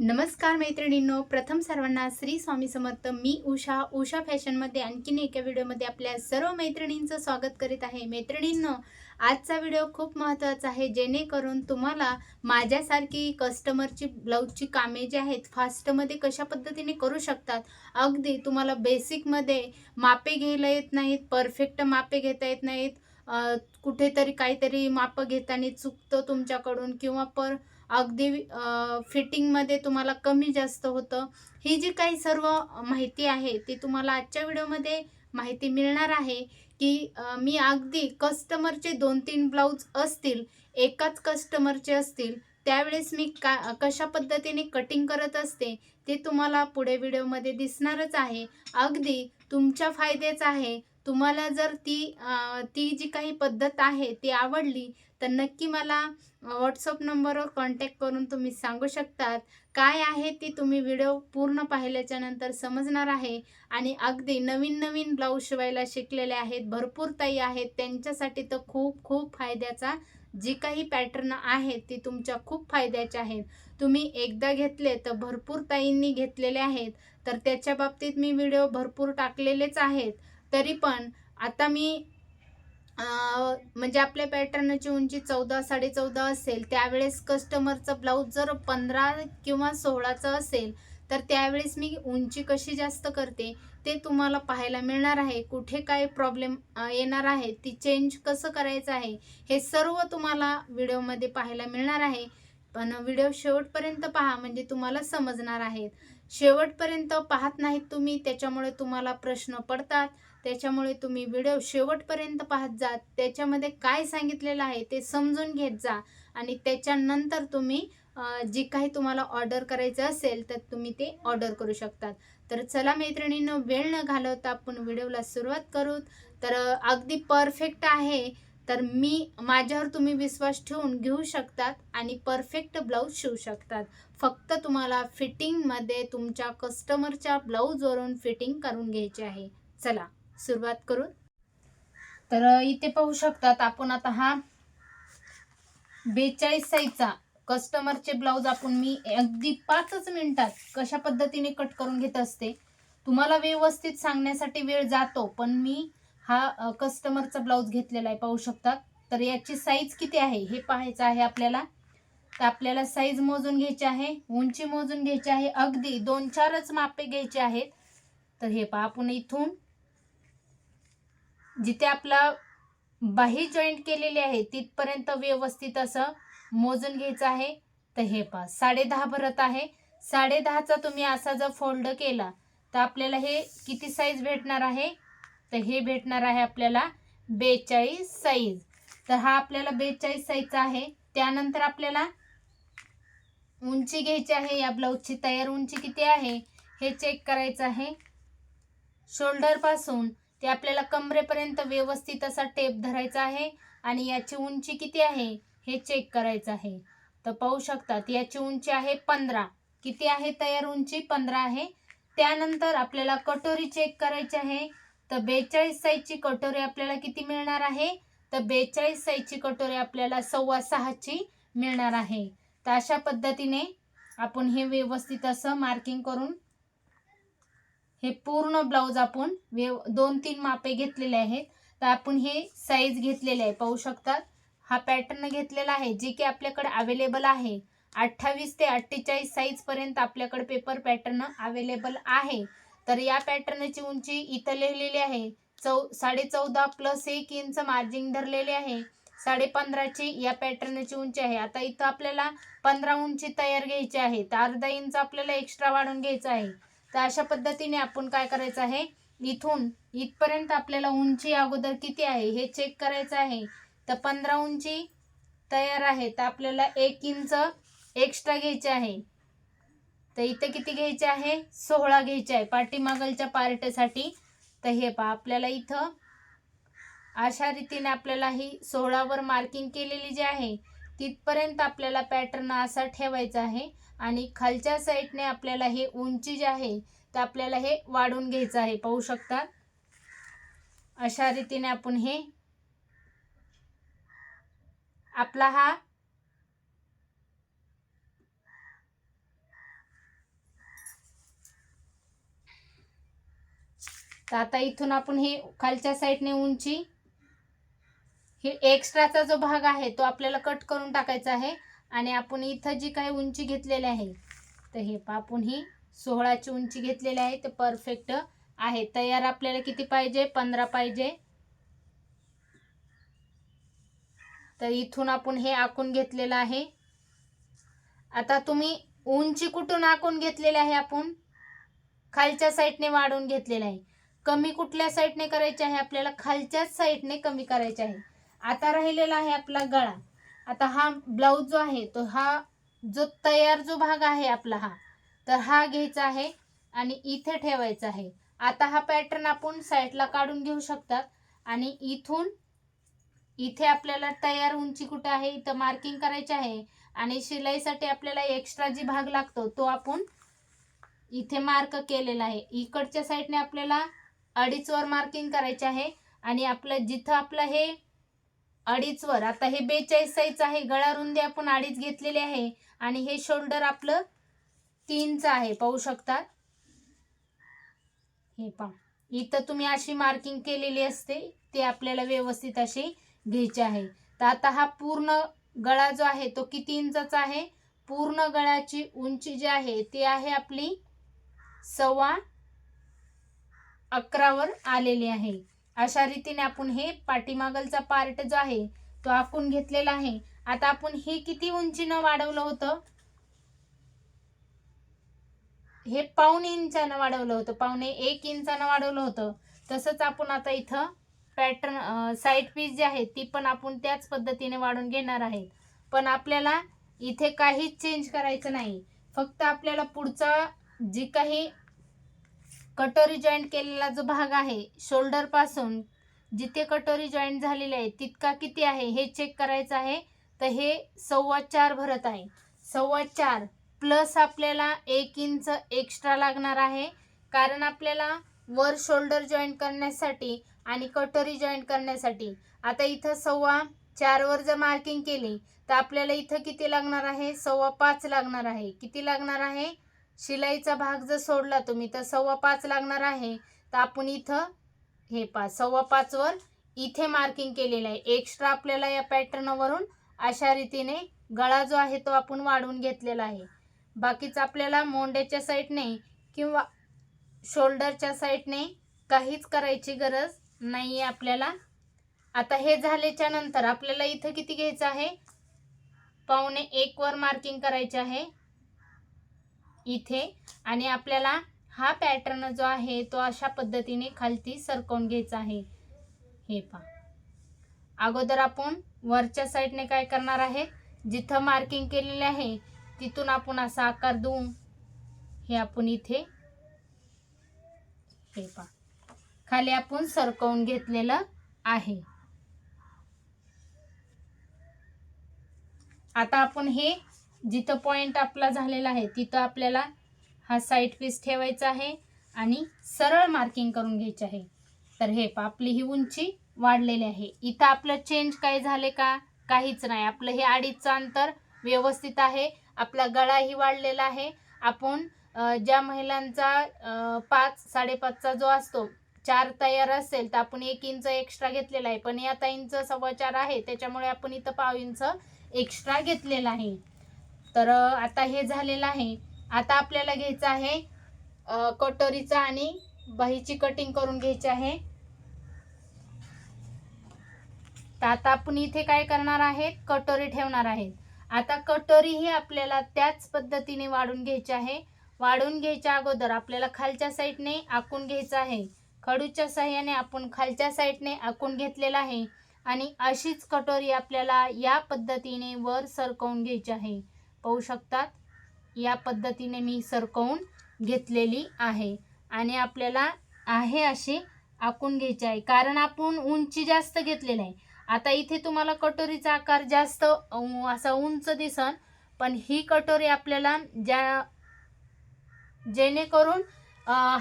नमस्कार मैत्रिणींनो प्रथम सर्वांना श्री स्वामी समर्थ. मी उषा उषा फॅशनमध्ये आणखीन एका व्हिडिओमध्ये आपल्या सर्व मैत्रिणींचं स्वागत करीत आहे. मैत्रिणींनो आजचा व्हिडिओ खूप महत्त्वाचा आहे जेणेकरून तुम्हाला माझ्यासारखी कस्टमरची ब्लाऊजची कामे जी आहेत फास्टमध्ये कशा पद्धतीने करू शकतात? अगदी तुम्हाला बेसिकमध्ये मापे घ्यायला येत नाहीत परफेक्ट मापे घेता येत नाहीत. कुठेतरी काहीतरी मापं घेताना चुकतं तुमच्याकडून किंवा पर अगदी फिटिंगमध्ये तुम्हाला कमी जास्त होतं. ही जी काही सर्व माहिती आहे ती तुम्हाला आजच्या व्हिडिओमध्ये माहिती मिळणार आहे की मी अगदी कस्टमरचे दोन तीन ब्लाऊज असतील एकाच कस्टमरचे असतील त्यावेळेस मी का कशा पद्धतीने कटिंग करत असते ते तुम्हाला पुढे व्हिडिओमध्ये दिसणारच आहे. अगदी तुमच्या फायद्याचं आहे तुम्हाला जर ती ती जी काही पद्धत आहे ती आवडली तर नक्की मला व्हॉट्सअप नंबरवर कॉन्टॅक्ट करून तुम्ही सांगू शकतात. काय आहे ती तुम्ही व्हिडिओ पूर्ण पाहिल्याच्या नंतर समजणार आहे. आणि अगदी नवीन नवीन ब्लाऊज शिवायला शिकलेले आहेत भरपूर ताई आहेत. त्यांच्यासाठी तर खूप खूप फायद्याचा जी काही पॅटर्न आहेत ती तुमच्या खूप फायद्याच्या आहेत. तुम्ही एकदा घेतले तर भरपूर ताईंनी घेतलेले आहेत. तर त्याच्या बाबतीत मी व्हिडिओ भरपूर टाकलेलेच आहेत. तरी पण आता मी म्हणजे आपल्या पॅटर्नची उंची चौदा साडेचौदा असेल त्यावेळेस कस्टमरचं ब्लाऊज जर पंधरा किंवा सोळाचं असेल तर त्यावेळेस मी उंची कशी जास्त करते ते तुम्हाला पाहायला मिळणार आहे. कुठे काय प्रॉब्लेम येणार आहे ती चेंज कसं करायचं आहे हे सर्व तुम्हाला व्हिडिओमध्ये पाहायला मिळणार आहे. पण व्हिडिओ शेवटपर्यंत पहा म्हणजे तुम्हाला समजणार आहेत. शेवटपर्यंत पाहत नाहीत तुम्ही त्याच्यामुळे तुम्हाला प्रश्न पडतात. त्याच्यामुळे तुम्ही व्हिडिओ शेवटपर्यंत पाहत जा. त्याच्यामध्ये काय सांगितलेलं आहे ते समजून घेत जा. आणि त्याच्यानंतर तुम्ही जी काही तुम्हाला ऑर्डर करायचं असेल तर तुम्ही ते ऑर्डर करू शकतात. तर चला मैत्रिणीनं वेळ न घालवता आपण व्हिडिओला सुरुवात करू. तर अगदी परफेक्ट आहे. तर मी माझ्यावर तुम्ही विश्वास ठेवून घेऊ शकतात आणि परफेक्ट ब्लाऊज शिवू शकतात. फक्त तुम्हाला फिटिंगमध्ये तुमच्या कस्टमरच्या ब्लाऊजवरून फिटिंग करून घ्यायची आहे. चला. सुरुवात करून. तर इथे पाहू शकतात आपण आता हा बेचाळीस साईजचा कस्टमरचे ब्लाऊज आपण मी अगदी पाचच मिनिटात कशा पद्धतीने कट करून घेत असते तुम्हाला व्यवस्थित सांगण्यासाठी वेळ जातो पण मी हा कस्टमरचा ब्लाऊज घेतलेला आहे पाहू शकतात. तर याची साईज किती आहे हे पाहायचं आहे आपल्याला. तर आपल्याला साईज मोजून घ्यायची आहे उंची मोजून घ्यायची आहे अगदी दोन चारच मापे घ्यायचे आहेत. तर हे पहा आपण इथून जिथे आपला बाही जॉईंट केलेली आहे तिथपर्यंत व्यवस्थित असं मोजून घ्यायचं आहे. तर हे पहा साडे दहा भरत आहे. साडे दहाचा तुम्ही असा जर फोल्ड केला तर आपल्याला हे किती साईज भेटणार आहे? तर हे भेटणार आहे आपल्याला बेचाळीस साईज तर हा आपल्याला बेचाळीस साईजचा आहे. त्यानंतर आपल्याला उंची घ्यायची आहे. या ब्लाऊजची तयार उंची किती आहे? हे चेक करायचं आहे. शोल्डरपासून ते आपल्याला कमरेपर्यंत व्यवस्थित असा टेप धरायचा आहे आणि याची उंची किती आहे हे चेक करायचं आहे. तर पाहू शकतात याची उंची आहे पंधरा. किती आहे तयार उंची? पंधरा आहे. त्यानंतर आपल्याला कटोरी चेक करायची आहे. तर बेचाळीस साईजची कटोरी आपल्याला किती मिळणार आहे? तर बेचाळीस साईजची कटोरी आपल्याला सव्वा सहाची मिळणार आहे. तर अशा पद्धतीने आपण हे व्यवस्थित असं मार्किंग करून हे पूर्ण ब्लाऊज आपण व्यव दोन तीन मापे घेतलेले आहेत. तर आपण हे साईज घेतलेले आहे. पाहू शकतात. हा पॅटर्न घेतलेला आहे जे की आपल्याकडे अवेलेबल आहे. अठ्ठावीस ते अठ्ठेचाळीस साईजपर्यंत आपल्याकडे पेपर पॅटर्न अवेलेबल आहे. तर या पॅटर्नची उंची इथं लिहिलेली आहे. चौ साडे चौदा प्लस एक इंच मार्जिंग धरलेले आहे. साडे पंधराची या पॅटर्नची उंची आहे. आता इथं आपल्याला पंधरा उंची तयार घ्यायची आहे. तर अर्धा इंच आपल्याला एक्स्ट्रा वाढून घ्यायचं आहे. तर अशा पद्धतीने आपण काय करायचं आहे? इथून इथपर्यंत आपल्याला उंची अगोदर किती आहे हे चेक करायचं आहे. तर पंधरा उंची तयार आहे. तर आपल्याला एक इंच एक्स्ट्रा घ्यायचे आहे. तर इथं किती घ्यायचे आहे? सोहळा घ्यायचे आहे. पाठीमागलच्या पार्टसाठी. तर हे पहा आपल्याला इथं अशा रीतीने आपल्याला ही सोहळावर मार्किंग केलेली जी आहे तिथपर्यंत आपल्याला पॅटर्न असा ठेवायचा आहे. आणि खालच्या साईडने आपल्याला हे उंची जी आहे ते आपल्याला हे वाढून घ्यायचं आहे. पाहू शकतात अशा रीतीने आपण हे आपला हा तर आता इथून आपण हे खालच्या साईडने उंची हे एक्स्ट्राचा जो भाग आहे तो आपल्याला कट करून टाकायचा आहे. आणि आपण इथं जी काही उंची घेतलेली आहे तर हे आपण ही सोहळाची उंची घेतलेली आहे ते परफेक्ट आहे. तयार आपल्याला किती पाहिजे? पंधरा पाहिजे. तर इथून आपण हे आखून घेतलेलं आहे. आता तुम्ही उंची कुठून आखून घेतलेली आहे आपण? खालच्या साईडने वाढवून घेतलेलं आहे. कमी कुठल्या साईडने करायचे आहे? आपल्याला खालच्याच साईडने कमी करायचे आहे. आता राहिलेला आहे आपला गळा. आता हा ब्लाऊज जो आहे तो हा जो तयार जो भाग आहे आपला हा तर हा घ्यायचा आहे आणि इथे ठेवायचा आहे. आता हा पॅटर्न आपण साईडला काढून घेऊ शकतात आणि इथून इथे आपल्याला तयार उंची कुठे आहे इथं मार्किंग करायची आहे आणि शिलाईसाठी आपल्याला एक्स्ट्रा जी भाग लागतो तो आपण इथे मार्क केलेला आहे. इकडच्या साईडने आपल्याला अडीचवर मार्किंग करायचे आहे आणि आपलं जिथं आपलं हे अडीचवर आता हे बेचाळीस साईज आहे. गळा रुंदी आपण अडीच घेतलेली आहे. आणि हे शोल्डर आपलं तीनचं आहे. पाहू शकतात हे पहा. इथं तुम्ही अशी मार्किंग केलेली असते. ते आपल्याला व्यवस्थित अशी घ्यायची आहे. तर आता हा पूर्ण गळा जो आहे तो किती इंचाचा आहे? पूर्ण गळ्याची उंची जी आहे ती आहे आपली सव्वा अकरावर आलेली आहे. अशा रीतीने आपण हे पाठीमागलचा पार्ट जो आहे तो आखून घेतलेला आहे. आता आपण हे किती उंचीनं वाढवलं होतं? हे पाऊन इंचानं वाढवलं होतं. पावणे एक इंचानं वाढवलं होतं. तसंच आपण आता इथं पॅटर्न साईड पीस जी आहे ती पण आपण त्याच पद्धतीने वाढून घेणार आहे. पण आपल्याला इथे काहीच चेंज करायचं नाही. फक्त आपल्याला पुढचा जी काही कटोरी जॉईंट केलेला जो भाग आहे शोल्डरपासून जिथे कटोरी जॉईंट झालेली आहे तितका किती आहे हे चेक करायचं आहे. तर हे सव्वा चार भरत आहे. सव्वा चार प्लस आपल्याला एक इंच एक्स्ट्रा लागणार आहे. कारण आपल्याला वर शोल्डर जॉईंट करण्यासाठी आणि कटोरी जॉईंट करण्यासाठी आता इथं सव्वा चारवर जर मार्किंग केली तर आपल्याला इथं किती लागणार आहे? सव्वा पाच लागणार आहे. किती लागणार आहे? शिलाईचा भाग जर सोडला तुम्ही तर सव्वा पाच लागणार आहे. तर आपण इथं हे पाच सव्वा पाचवर इथे मार्किंग केलेलं आहे. एक्स्ट्रा आपल्याला या पॅटर्नवरून अशा रीतीने गळा जो आहे तो आपण वाढवून घेतलेला आहे. बाकीचं आपल्याला मोंड्याच्या साईडने किंवा शोल्डरच्या साईडने काहीच करायची गरज नाही आहे आपल्याला. आता हे झाल्याच्यानंतर आपल्याला इथं किती घ्यायचं आहे? पावणे एकवर मार्किंग करायचे आहे. इथे. आणि आपल्याला हा पॅटर्न जो आहे तो अशा पद्धतीने खालती सरकवून घ्यायचा आहे. हे पहा. अगोदर आपण वरच्या साईडने काय करणार आहे? जिथं मार्किंग केलेले आहे तिथून आपण असा आकार देऊन हे आपण इथे हे पहा. खाली आपण सरकवून घेतलेलं आहे. आता आपण हे जिथं पॉइंट आपला झालेला आहे तिथं आपल्याला हा साईड पीस ठेवायचा आहे आणि सरळ मार्किंग करून घ्यायचे आहे. तर हे पहा आपली ही उंची वाढलेली आहे. इथं आपलं चेंज काय झाले का? काहीच नाही. आपलं हे अडीचचं अंतर व्यवस्थित आहे. आपला गळाही वाढलेला आहे. आपण ज्या महिलांचा पाच साडेपाचचा जो असतो चार तयार असेल तर आपण एक इंच एक्स्ट्रा घेतलेला आहे. पण या ताईंचं सव्वा चार आहे. त्याच्यामुळे आपण इथं पाव इंच एक्स्ट्रा घेतलेला आहे. तर आता हे झालेलं आहे. आता आपल्याला घ्यायचं आहे कटोरीचा आणि बाहीची कटिंग करून घ्यायची आहे. तर आता आपण इथे काय करणार आहेत? कटोरी ठेवणार आहे आता कटोरी ही आपल्याला त्याच पद्धतीने वाढून घ्यायची आहे. वाढून घ्यायच्या अगोदर आपल्याला खालच्या साईडने आखून घ्यायचं आहे. खडूच्या साह्याने आपण खालच्या साईडने आखून घेतलेला आहे. आणि अशीच कटोरी आपल्याला या पद्धतीने वर सरकवून घ्यायची आहे. पाहू शकतात. या पद्धतीने मी सरकवून घेतलेली आहे. आणि आपल्याला आहे अशी आखून घ्यायची आहे. कारण आपण उंची जास्त घेतलेली आहे. आता इथे तुम्हाला कटोरीचा आकार जास्त असा उंच दिसन पण ही कटोरी आपल्याला ज्या जेणेकरून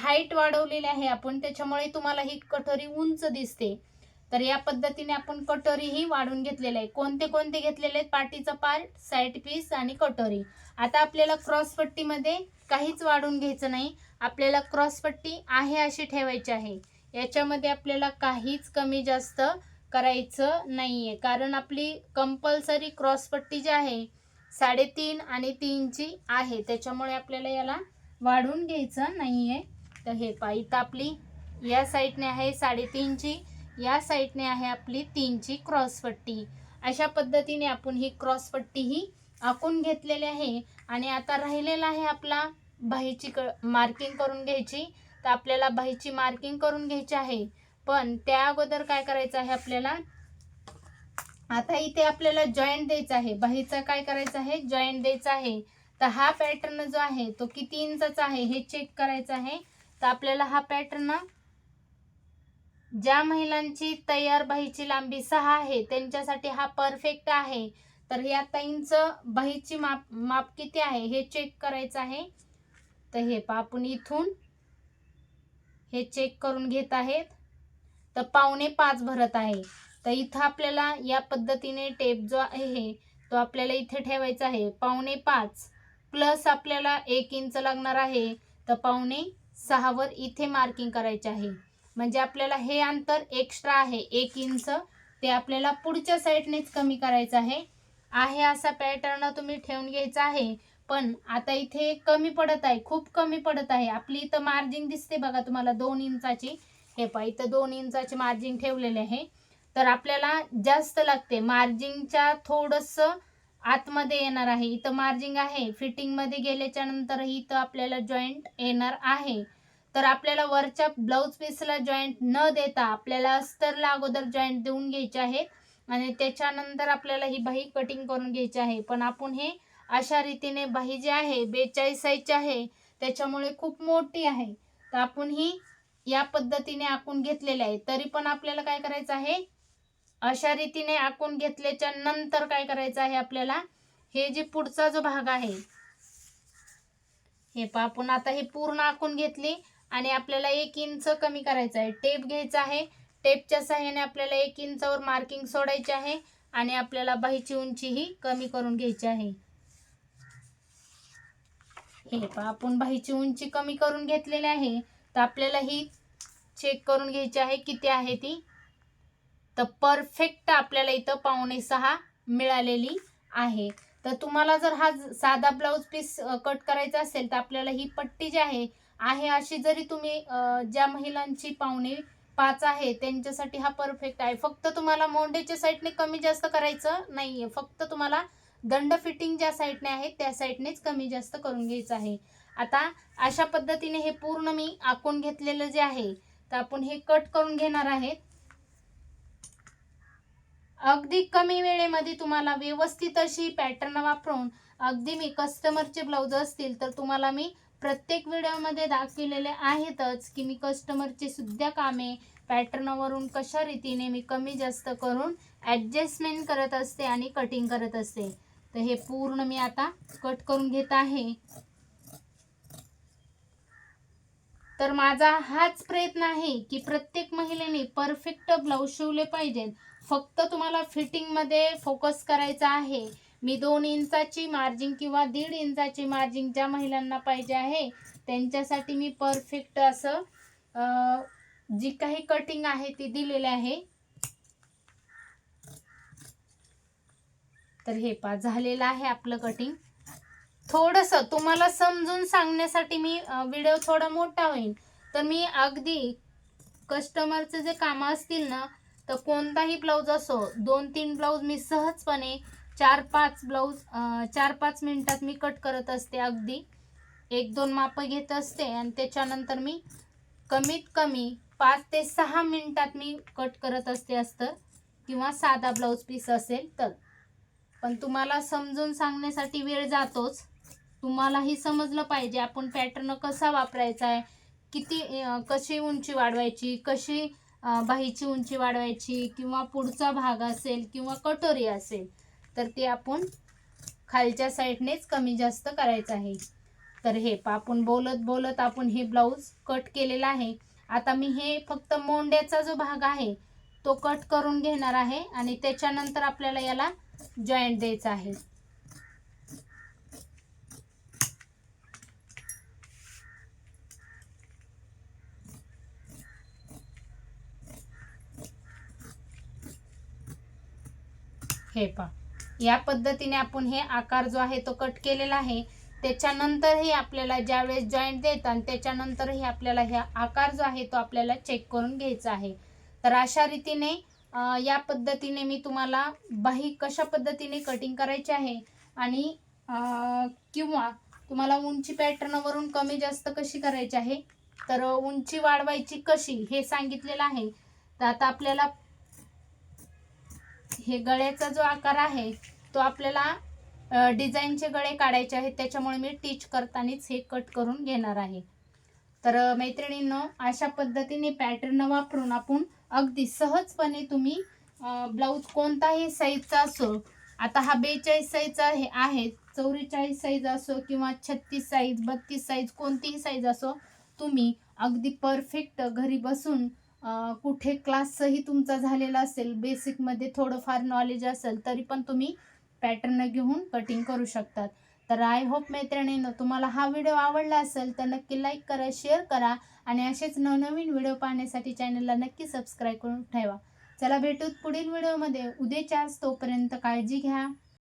हाईट वाढवलेली आहे आपण त्याच्यामुळे तुम्हाला ही कटोरी उंच दिसते. तर या पद्धतीने आपण कटोरीही वाढून घेतलेली आहे. कोणते कोणते घेतलेले आहेत? पाठीचा पार्ट साईड पीस आणि कटोरी. आता आपल्याला क्रॉसपट्टीमध्ये काहीच वाढून घ्यायचं नाही. आपल्याला क्रॉसपट्टी आहे अशी ठेवायची आहे. याच्यामध्ये आपल्याला काहीच कमी जास्त करायचं नाही आहे कारण आपली कंपल्सरी क्रॉसपट्टी जी आहे साडेतीन आणि तीनची आहे. त्याच्यामुळे आपल्याला याला वाढून घ्यायचं नाही आहे तर हे पा इथं आपली या साईडने आहे साडेतीनची. या साईडने आहे आपली तीनची क्रॉसपट्टी. अशा पद्धतीने आपण ही क्रॉसपट्टी ही आखून घेतलेली आहे. आणि आता राहिलेला आहे आपला बाहीची क मार्किंग करून घ्यायची. तर आपल्याला बाहीची मार्किंग करून घ्यायची आहे. पण त्या अगोदर काय करायचं आहे आपल्याला? आता इथे आपल्याला जॉईंट द्यायचा आहे. बाहीचा काय करायचं आहे? जॉईंट द्यायचा आहे. तर हा पॅटर्न जो आहे तो किती इंचाचा आहे हे चेक करायचं आहे. तर आपल्याला हा पॅटर्न ज्या महिलांची तयार बाहीची लांबी सहा आहे त्यांच्यासाठी हा परफेक्ट आहे. तर या ताईंचं बाहीची माप माप किती आहे हे चेक करायचं आहे. तर हे आपण इथून हे चेक करून घेत आहेत. तर पावणे पाच भरत आहे. तर इथं आपल्याला या पद्धतीने टेप जो आहे तो आपल्याला इथे ठेवायचा आहे. पावणे पाच प्लस आपल्याला एक इंच लागणार आहे. तर पावणे सहावर इथे मार्किंग करायचे आहे. म्हणजे आपल्याला हे अंतर एक्स्ट्रा आहे. एक इंच ते आपल्याला पुढच्या साईडनेच कमी करायचं आहे. आहे असा पॅटर्न तुम्ही ठेवून घ्यायचा आहे. पण आता इथे कमी पडत आहे. खूप कमी पडत आहे. आपली इथं मार्जिन दिसते बघा तुम्हाला दोन इंचाची हे पहा इथं दोन इंचाची मार्जिन ठेवलेले आहे. तर आपल्याला जास्त लागते. मार्जिनच्या थोडंसं आतमध्ये येणार आहे. इथं मार्जिंग आहे. फिटिंगमध्ये गेल्याच्यानंतर इथं आपल्याला जॉईंट येणार आहे. तर आपल्याला वरच्या ब्लाऊज पीसला जॉईंट न देता आपल्याला अस्तरला अगोदर जॉईंट देऊन घ्यायचे आहे. आणि त्याच्यानंतर आपल्याला ही बाही कटिंग करून घ्यायची आहे. पण आपण हे अशा रीतीने बाही जी आहे बेचाळीस साईजची आहे त्याच्यामुळे खूप मोठी आहे. तर आपण ही या पद्धतीने आखून घेतलेले आहे. तरी पण आपल्याला काय करायचं आहे? अशा रीतीने आखून घेतल्याच्या नंतर काय करायचं आहे आपल्याला? हे जे पुढचा जो भाग आहे हे पण आपण आता हे पूर्ण आखून घेतली. आणि आपल्याला एक इंच कमी करायचं आहे. टेप घ्यायचा आहे. टेपच्या सहाय्याने आपल्याला एक इंचावर मार्किंग सोडायचे आहे आणि आपल्याला बाहीची उंची ही कमी करून घ्यायची आहे. हे पहा आपण बाहीची उंची कमी करून घेतलेली आहे. तर आपल्याला ही चेक करून घ्यायची आहे किती आहे ती. तर परफेक्ट आपल्याला इथं पावणे सहा मिळालेली आहे. तर तुम्हाला जर हा साधा ब्लाऊज पीस कट करायचा असेल तर आपल्याला ही पट्टी जी आहे आहे अशी जरी तुम्ही ज्या महिलांची पाहुणे पाच आहे त्यांच्यासाठी हा परफेक्ट आहे. फक्त तुम्हाला मोंडेच्या साईडने कमी जास्त करायचं नाहीये. फक्त तुम्हाला दंड फिटिंग ज्या साईडने आहे त्या साईडनेच कमी जास्त करून घ्यायचं आहे. आता अशा पद्धतीने हे पूर्ण मी आखून घेतलेलं जे आहे तर आपण हे कट करून घेणार आहेत. अगदी कमी वेळेमध्ये तुम्हाला व्यवस्थित अशी पॅटर्न वापरून अगदी मी कस्टमरचे ब्लाऊज असतील तर तुम्हाला मी प्रत्येक व्हिडिओमध्ये दाखविलेले आहेतच की मी कस्टमरची सुद्धा कामे पॅटर्नवरून कशा रीतीने मी कमी जास्त करून ॲडजस्टमेंट करत असते आणि कटिंग करत असते. तर हे पूर्ण मी आता कट करून घेत आहे. तर माझा हाच प्रयत्न आहे की प्रत्येक महिलेने परफेक्ट ब्लाऊज शिवले पाहिजेत. फक्त तुम्हाला फिटिंगमध्ये फोकस करायचा आहे. मी दोन इंचाची मार्जिंग किंवा दीड इंचाची मार्जिंग ज्या महिलांना पाहिजे आहे त्यांच्यासाठी मी परफेक्ट असं जी काही कटिंग आहे ती दिलेली आहे. तर हे पा झालेलं आहे आपलं कटिंग थोडंसं तुम्हाला समजून सांगण्यासाठी मी व्हिडिओ थोडा मोठा होईल तर मी अगदी कस्टमरचे जे कामं असतील ना तर कोणताही ब्लाऊज असो दोन तीन ब्लाऊज मी सहजपणे चार पाच ब्लाऊज चार पाच मिनटात मी कट करत असते अगदी. एक दोन मापं घेत असते आणि त्याच्यानंतर मी कमीत कमी पाच ते सहा मिनटात मी कट करत असते असतं किंवा साधा ब्लाऊज पीस असेल तर. पण तुम्हाला समजून सांगण्यासाठी वेळ जातोच. तुम्हालाही समजलं पाहिजे आपण पॅटर्न कसा वापरायचा आहे किती कशी उंची वाढवायची कशी बाहीची उंची वाढवायची किंवा पुढचा भाग असेल किंवा कटोरी असेल. तर ते आपण खालच्या साईडनेच कमी जास्त करायचं आहे. तर हे आपण बोलत बोलत आपण हे ब्लाऊज कट केलेला आहे. आता मी हे फक्त मोंड्याचा जो भाग आहे तो कट करून घेणार आहे आणि त्याच्यानंतर आपल्याला याला जॉईंट द्यायचा आहे. हे पा या पद्धतीने आपण हे आकार जो आहे तो कट केलेला आहे. त्याच्यानंतरही आपल्याला ज्यावेळेस जॉईंट देतात त्याच्यानंतरही आपल्याला ह्या आकार जो आहे तो आपल्याला चेक करून घ्यायचा आहे. तर अशा रीतीने या पद्धतीने मी तुम्हाला बाही कशा पद्धतीने कटिंग करायची आहे आणि किंवा तुम्हाला उंची पॅटर्नवरून कमी जास्त कशी करायची आहे तर उंची वाढवायची कशी हे सांगितलेलं आहे. तर आता आपल्याला हे गळ्याचा जो आकार आहे तो आपल्याला डिझाईनचे गळे काढायचे आहेत त्याच्यामुळे मी टीच करतानाच हे कट करून घेणार आहे. तर मैत्रिणींनो अशा पद्धतीने पॅटर्न वापरून आपण अगदी सहजपणे तुम्ही ब्लाऊज कोणताही साईजचा असो आता हा बेचाळीस साईजचा हे आहे चौवेचाळीस साईज असो किंवा छत्तीस साईज बत्तीस साईज कोणतीही साईज असो तुम्ही अगदी परफेक्ट घरी बसून कुठे क्लासही तुमचा झालेला असेल बेसिकमध्ये थोडंफार नॉलेज असेल तरी पण तुम्ही पॅटर्न घेऊन कटिंग करू शकतात. तर आय होप मैत्रिणीनं तुम्हाला हा व्हिडिओ आवडला असेल तर नक्की लाईक करा शेअर करा आणि असेच नवनवीन व्हिडिओ पाहण्यासाठी चॅनलला नक्की सबस्क्राईब करून ठेवा. चला भेटूत पुढील व्हिडिओमध्ये उद्याच्याच तोपर्यंत काळजी घ्या.